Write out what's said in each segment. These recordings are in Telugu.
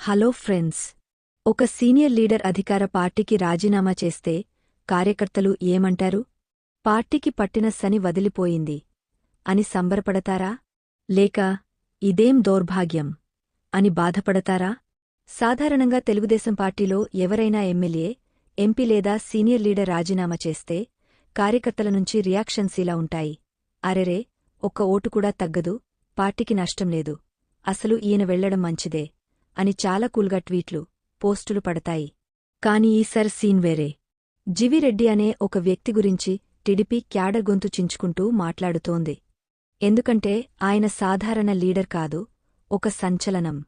Hello friends. ఒక సీనియర్ లీడర్ అధికార పార్టీకి రాజీనామా చేస్తే కార్యకర్తలు ఏమంటారు? పార్టీకి పట్టిన సని వదిలిపోయింది. అని సంబరపడతారా? లేక ఇదేం దౌర్భాగ్యం? అని బాధపడతారా? సాధారణంగా తెలుగుదేశం పార్టీలో ఎవరైనా ఎమ్మెల్యే ఎంపీ లేదా సీనియర్ లీడర్ రాజీనామా చేస్తే కార్యకర్తల నుంచి రియాక్షన్స్ ఇలా ఉంటాయి. అరెరే ఒక్క ఓటు కూడా తగ్గదు. పార్టీకి నష్టం లేదు. అసలు ఈయన వెళ్ళడం మంచిదే. అని చాలా కూల్గా ట్వీట్లు పోస్టులు పడతాయి. కాని ఈసారి సీన్ వేరే. జివిరెడ్డి అనే ఒక వ్యక్తి గురించి టిడిపి క్యాడర్ గొంతు చించుకుంటూ మాట్లాడుతోంది. ఎందుకంటే ఆయన సాధారణ లీడర్ కాదు ఒక సంచలనం.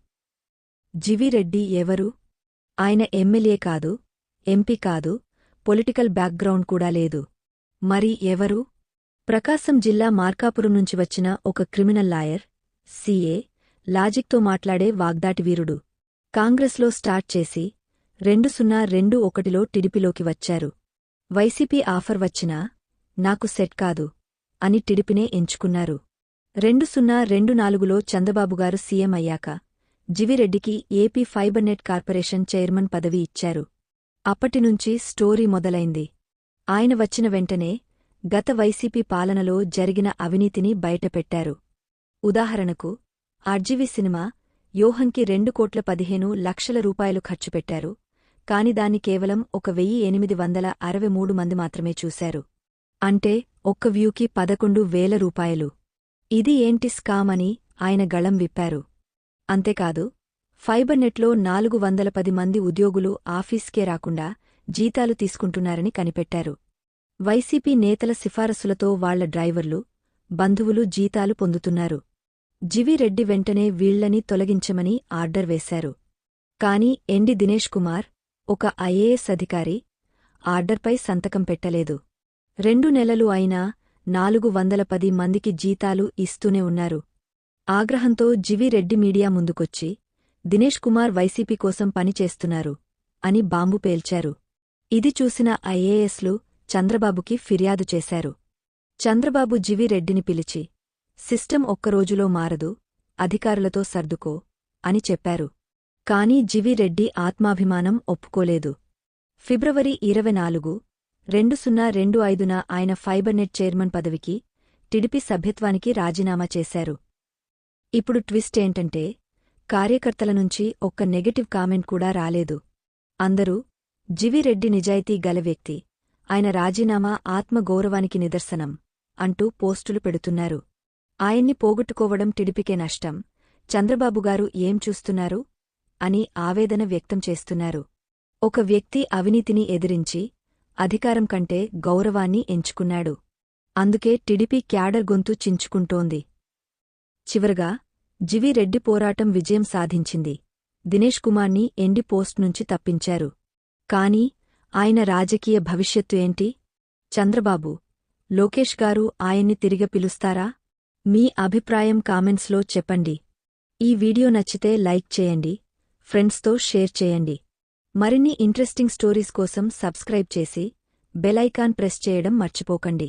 జివిరెడ్డి ఎవరు? ఆయన ఎమ్మెల్యే కాదు ఎంపీ కాదు పొలిటికల్ బ్యాక్గ్రౌండ్ కూడా లేదు. మరి ఎవరు? ప్రకాశం జిల్లా మార్కాపురం నుంచి వచ్చిన ఒక క్రిమినల్ లాయర్ సీఏ లాజిక్తో మాట్లాడే వాగ్దాటి వీరుడు. కాంగ్రెస్లో స్టార్ట్ చేసి రెండు సున్నా రెండు ఒకటిలో టిడిపిలోకి వచ్చారు. వైసీపీ ఆఫర్ వచ్చినా నాకు సెట్ కాదు అని టిడిపినే ఎంచుకున్నారు. రెండు సున్నా రెండు నాలుగులో చందబాబుగారు సీఎం అయ్యాక జివిరెడ్డికి ఏపీ ఫైబర్నెట్ కార్పొరేషన్ చైర్మన్ పదవి ఇచ్చారు. అప్పటినుంచి స్టోరీ మొదలైంది. ఆయన వచ్చిన వెంటనే గత వైసీపీ పాలనలో జరిగిన అవినీతిని బయటపెట్టారు. ఉదాహరణకు ఆర్జీవి సినిమా యోహంకి రెండు కోట్ల పదిహేను లక్షల రూపాయలు ఖర్చు పెట్టారు. కాని దాన్ని కేవలం ఒక వెయ్యి ఎనిమిది వందల అరవై మూడు మంది మాత్రమే చూశారు. అంటే ఒక్క వ్యూకి పదకొండు వేల రూపాయలు. ఇది ఏంటి స్కామ్ అని ఆయన గళం విప్పారు. అంతేకాదు ఫైబర్నెట్లో నాలుగు వందల పది మంది ఉద్యోగులు ఆఫీస్కే రాకుండా జీతాలు తీసుకుంటున్నారని కనిపెట్టారు. వైసీపీ నేతల సిఫారసులతో వాళ్ళ డ్రైవర్లు బంధువులు జీతాలు పొందుతున్నారు. జివిరెడ్డి వెంటనే వీళ్ళని తొలగించమని ఆర్డర్ వేశారు. కాని ఎండి దినేష్ కుమార్ ఒక ఐఏఎస్ అధికారి ఆర్డర్పై సంతకం పెట్టలేదు. రెండు నెలలు అయినా నాలుగు వందల పది మందికి జీతాలు ఇస్తూనే ఉన్నారు. ఆగ్రహంతో జివిరెడ్డి మీడియా ముందుకొచ్చి దినేష్ కుమార్ వైసీపీ కోసం పనిచేస్తున్నారు అని బాంబు పేల్చారు. ఇది చూసిన ఐఏఎస్లు చంద్రబాబుకి ఫిర్యాదు చేశారు. చంద్రబాబు జివిరెడ్డిని పిలిచి సిస్టం ఒక్కరోజులో మారదు అధికారులతో సర్దుకో అని చెప్పారు. కాని జివిరెడ్డి ఆత్మాభిమానం ఒప్పుకోలేదు. ఫిబ్రవరి ఇరవై నాలుగు రెండు సున్నా రెండు ఐదున ఆయన ఫైబర్నెట్ చైర్మన్ పదవికి టిడిపి సభ్యత్వానికి రాజీనామా చేశారు. ఇప్పుడు ట్విస్ట్ ఏంటంటే కార్యకర్తల నుంచి ఒక్క నెగటివ్ కామెంట్ కూడా రాలేదు. అందరూ జివిరెడ్డి నిజాయితీ గల వ్యక్తి ఆయన రాజీనామా ఆత్మగౌరవానికి నిదర్శనం అంటూ పోస్టులు పెడుతున్నారు. ఆయన్ని పోగొట్టుకోవడం టిడిపికే నష్టం. చంద్రబాబుగారు ఏం చూస్తున్నారు? అని ఆవేదన వ్యక్తం చేస్తున్నారు. ఒక వ్యక్తి అవినీతిని ఎదిరించి అధికారం కంటే గౌరవాన్ని ఎంచుకున్నాడు. అందుకే టిడిపి క్యాడర్ గొంతు చించుకుంటోంది. చివరగా జివిరెడ్డి పోరాటం విజయం సాధించింది. దినేష్ కుమార్ని ఎండి పోస్ట్ నుంచి తప్పించారు. కాని ఆయన రాజకీయ భవిష్యత్తు ఏంటి? చంద్రబాబు లోకేష్ గారు ఆయన్ని తిరిగ పిలుస్తారా? మీ అభిప్రాయం కామెంట్స్లో చెప్పండి. ఈ వీడియో నచ్చితే లైక్ చేయండి ఫ్రెండ్స్తో షేర్ చేయండి. మరిన్ని ఇంట్రెస్టింగ్ స్టోరీస్ కోసం సబ్స్క్రైబ్ చేసి బెలైకాన్ ప్రెస్ చేయడం మర్చిపోకండి.